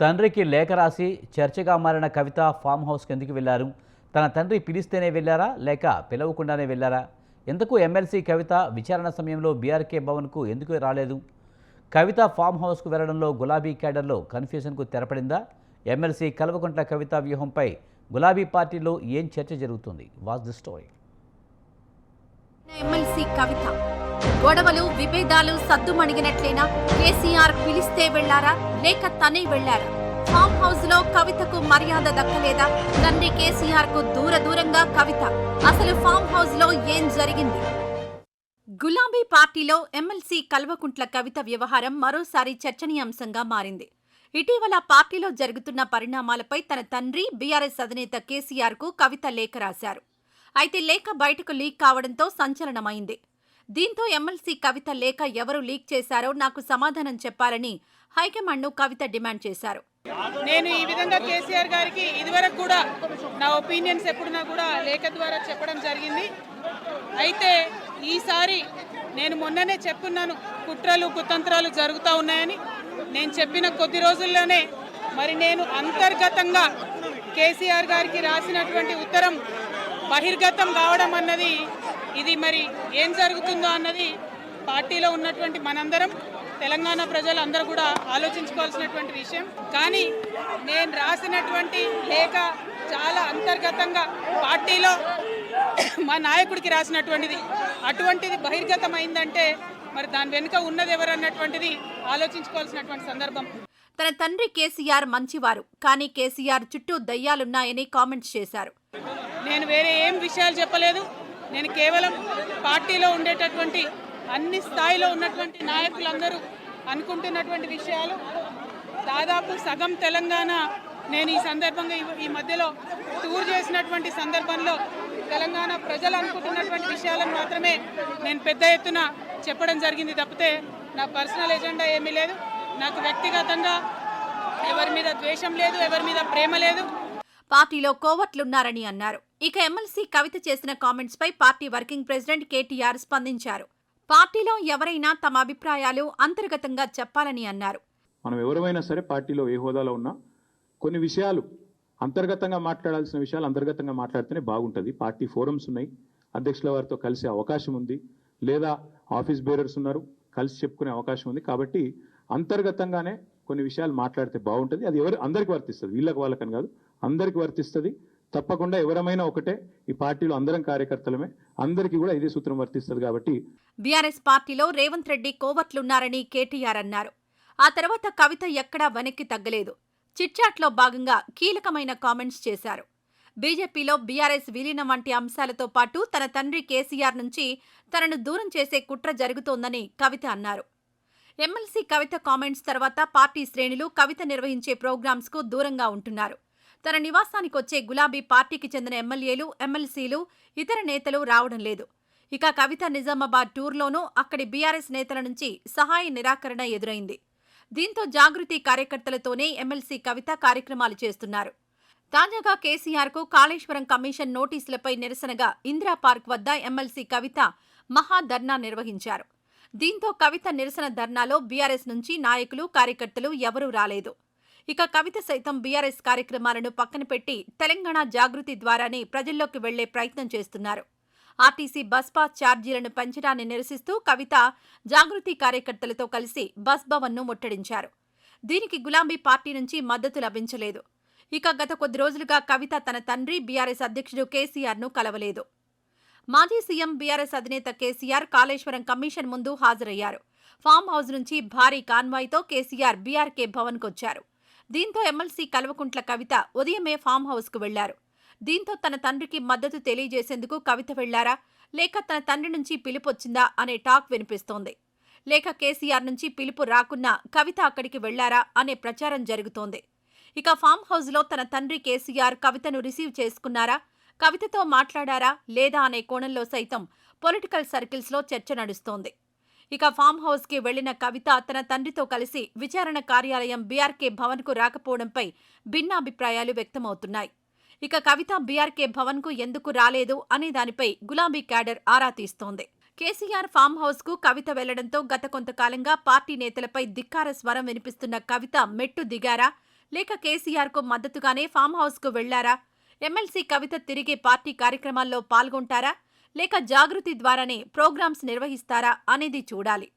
తండ్రికి లేఖ రాసి చర్చగా మారిన కవిత ఫామ్ హౌస్కి ఎందుకు వెళ్ళారు తన తండ్రి పిలిస్తేనే వెళ్ళారా? లేక పిలవకుండానే వెళ్ళారా? ఎందుకు ఎమ్మెల్సీ కవిత విచారణ సమయంలో బీఆర్కే భవన్కు ఎందుకు రాలేదు? కవిత ఫామ్ హౌస్కు వెళ్ళడంలో గులాబీ క్యాడర్లో కన్ఫ్యూజన్కు తెరపడిందా? ఎమ్మెల్సీ కల్వకుంట్ల కవిత వ్యూహంపై గులాబీ పార్టీలో ఏం చర్చ జరుగుతుంది? What's the story. MLC Kavitha. గొడవలు విభేదాలు సద్దుమణిగినట్లేనా? కేసీఆర్ పిలిస్తే వెళ్ళారా? లేక తనే వెళ్ళారా? ఫామ్ హౌస్లో కవితకు మర్యాద దక్కలేదా? తండ్రి కేసీఆర్కు దూర దూరంగా కవిత. అసలు ఫామ్ హౌస్లో ఏం జరిగింది? గులాబీ పార్టీలో ఎమ్మెల్సీ కల్వకుంట్ల కవిత వ్యవహారం మరోసారి చర్చనీయాంశంగా మారింది. ఇటీవల పార్టీలో జరుగుతున్న పరిణామాలపై తన తండ్రి బీఆర్ఎస్ అధినేత కేసీఆర్కు కవిత లేఖ రాశారు. అయితే లేఖ బయటకు లీక్ కావడంతో సంచలనమైంది. దీంతో ఎమ్మెల్సీ కవిత లేఖ ఎవరు లీక్ చేశారో నాకు సమాధానం చెప్పాలని హైకమాండ్ను కవిత డిమాండ్ చేశారు. నేను ఈ విధంగా కేసీఆర్ గారికి ఇదివరకు కూడా నా ఒపీనియన్స్ ఎప్పుడున్నా కూడా లేఖ ద్వారా చెప్పడం జరిగింది. అయితే ఈసారి నేను మొన్ననే చెప్పున్నాను కుట్రలు కుతంత్రాలు జరుగుతూ ఉన్నాయని. నేను చెప్పిన కొద్ది రోజుల్లోనే మరి నేను అంతర్గతంగా కేసీఆర్ గారికి రాసినటువంటి ఉత్తరం బహిర్గతం కావడం అన్నది ఇది మరి ఏం జరుగుతుందో అన్నది పార్టీలో ఉన్నటువంటి మనందరం తెలంగాణ ప్రజలు అందరూ కూడా ఆలోచించుకోవాల్సినటువంటి విషయం. కానీ నేను రాసినటువంటి లేఖ చాలా అంతర్గతంగా పార్టీలో మా నాయకుడికి రాసినటువంటిది. అటువంటిది బహిర్గతం అయిందంటే మరి దాని వెనుక ఉన్నది ఎవరన్నటువంటిది ఆలోచించుకోవాల్సినటువంటి సందర్భం. తన తండ్రి కేసీఆర్ మంచివారు. కానీ కేసీఆర్ చుట్టూ దయ్యాలున్నాయని కామెంట్స్ చేశారు. నేను వేరే ఏం విషయాలు చెప్పలేదు. నేను కేవలం పార్టీలో ఉండేటటువంటి అన్ని స్థాయిలో ఉన్నటువంటి నాయకులందరూ అనుకుంటున్నటువంటి విషయాలు. దాదాపు సగం తెలంగాణ నేను ఈ సందర్భంగా ఈ- మధ్యలో టూర్ చేసినటువంటి సందర్భంలో తెలంగాణ ప్రజలు అనుకుంటున్నటువంటి విషయాలను మాత్రమే నేను పెద్ద ఎత్తున చెప్పడం జరిగింది తప్పితే నా పర్సనల్ ఎజెండా ఏమీ లేదు. నాకు వ్యక్తిగతంగా ఎవరి మీద ద్వేషం లేదు ఎవరి మీద ప్రేమ లేదు. పార్టీలో కోవట్లున్నారని అన్నారు. ఇక ఎమ్మెల్సీ కవిత చేసిన కామెంట్స్పై పార్టీ వర్కింగ్ ప్రెసిడెంట్ కేటీఆర్ స్పందించారు. పార్టీలో ఎవరైనా తమ అభిప్రాయాలు అంతర్గతంగా చెప్పాలని అన్నారు. మనం ఎవరైనా సరే పార్టీలో ఏ హోదాలో ఉన్నా కొన్ని విషయాలు అంతర్గతంగా మాట్లాడాల్సిన విషయాలు అంతర్గతంగా మాట్లాడితేనే బాగుంటుంది. పార్టీ ఫోరమ్స్ ఉన్నాయి. అధ్యక్షుల వారితో కలిసే అవకాశం ఉంది. లేదా ఆఫీస్ బేరర్స్ ఉన్నారు. కలిసి చెప్పుకునే అవకాశం ఉంది. కాబట్టి అంతర్గతంగానే కొన్ని విషయాలు మాట్లాడితే బాగుంటుంది. అది ఎవరు అందరికి వర్తిస్తుంది. వీళ్ళకి వాళ్ళకని కాదు. అందరికి వర్తిస్తుంది. తప్పకుండా ఎవరమైనా ఒకటే ఈ పార్టీలో అందరం కార్యకర్తలమే. అందరికీ కూడా ఇదే సూత్రం వర్తిస్తుంది కాబట్టి. బీఆర్ఎస్ పార్టీలో రేవంత్ రెడ్డి కోవట్లున్నారని కేటీఆర్ అన్నారు. ఆ తర్వాత కవిత ఎక్కడా వెనక్కి తగ్గలేదు. చిట్చాట్లో భాగంగా కీలకమైన కామెంట్స్ చేశారు. బీజేపీలో బీఆర్ఎస్ విలీనం వంటి అంశాలతో పాటు తన తండ్రి కేసీఆర్ నుంచి తనను దూరం చేసే కుట్ర జరుగుతోందని కవిత అన్నారు. ఎమ్మెల్సీ కవిత కామెంట్స్ తర్వాత పార్టీ శ్రేణులు కవిత నిర్వహించే ప్రోగ్రామ్స్కు దూరంగా ఉంటున్నారు. తన నివాసానికి వచ్చే గులాబీ పార్టీకి చెందిన ఎమ్మెల్యేలు ఎమ్మెల్సీలు ఇతర నేతలు రావడం లేదు. ఇక కవిత నిజామాబాద్ టూర్లోనూ అక్కడి బీఆర్ఎస్ నేతల నుంచి సహాయ నిరాకరణ ఎదురైంది. దీంతో జాగృతి కార్యకర్తలతోనే ఎమ్మెల్సీ కవిత కార్యక్రమాలు చేస్తున్నారు. తాజాగా కేసీఆర్కు కాళేశ్వరం కమిషన్ నోటీసులపై నిరసనగా ఇందిరా పార్క్ వద్ద ఎమ్మెల్సీ కవిత మహా ధర్నా నిర్వహించారు. దీంతో కవిత నిరసన ధర్నాలో బీఆర్ఎస్ నుంచి నాయకులు కార్యకర్తలు ఎవరూ రాలేదు. ఇక కవిత సైతం బీఆర్ఎస్ కార్యక్రమాలను పక్కన పెట్టి తెలంగాణ జాగృతి ద్వారానే ప్రజల్లోకి వెళ్ళే ప్రయత్నం చేస్తున్నారు. ఆర్టీసీ బస్ పాస్ ఛార్జీలను పెంచడాన్ని నిరసిస్తూ కవిత జాగృతి కార్యకర్తలతో కలిసి బస్ భవన్ను ముట్టడించారు. దీనికి గులాబీ పార్టీ నుంచి మద్దతు లభించలేదు. ఇక గత కొద్ది రోజులుగా కవిత తన తండ్రి బీఆర్ఎస్ అధ్యక్షుడు కేసీఆర్ను కలవలేదు. మాజీ సీఎం బీఆర్ఎస్ అధినేత కేసీఆర్ కాళేశ్వరం కమిషన్ ముందు హాజరయ్యారు. ఫామ్ హౌస్ నుంచి భారీ కాన్వాయ్తో కేసీఆర్ బీఆర్కే భవన్కొచ్చారు. దీంతో ఎమ్మెల్సీ కల్వకుంట్ల కవిత ఉదయమే ఫామ్ హౌస్కు వెళ్ళారు. దీంతో తన తండ్రికి మద్దతు తెలియజేసేందుకు కవిత వెళ్ళారా? లేక తన తండ్రి నుంచి పిలుపొచ్చిందా అనే టాక్ వినిపిస్తోంది. లేక కేసీఆర్ నుంచి పిలుపు రాకున్నా కవిత అక్కడికి వెళ్ళారా? అనే ప్రచారం జరుగుతోంది. ఇక ఫామ్ హౌస్లో తన తండ్రి కేసీఆర్ కవితను రిసీవ్ చేసుకున్నారా? కవితతో మాట్లాడారా? లేదా? అనే కోణంలో సైతం పొలిటికల్ సర్కిల్స్లో చర్చ నడుస్తోంది. ఇక ఫామ్ హౌస్కి వెళ్ళిన కవిత తన తండ్రితో కలిసి విచారణ కార్యాలయం బీఆర్కే భవన్కు రాకపోవడంపై భిన్నాభిప్రాయాలు వ్యక్తమవుతున్నాయి. ఇక కవిత బీఆర్కే భవన్కు ఎందుకు రాలేదు అనే దానిపై గులాబీ క్యాడర్ ఆరా తీస్తోంది. కేసీఆర్ ఫామ్ హౌస్కు కవిత వెళ్ళడంతో గత కొంతకాలంగా పార్టీ నేతలపై ధిక్కార స్వరం వినిపిస్తున్న కవిత మెట్టు దిగారా? లేక కేసీఆర్కు మద్దతుగానే ఫామ్ హౌస్కు వెళ్ళారా? ఎమ్మెల్సీ కవిత తిరిగి పార్టీ కార్యక్రమాల్లో పాల్గొంటారా? లేక జాగృతి ద్వారానే ప్రోగ్రామ్స్ నిర్వహిస్తారా అనేది చూడాలి.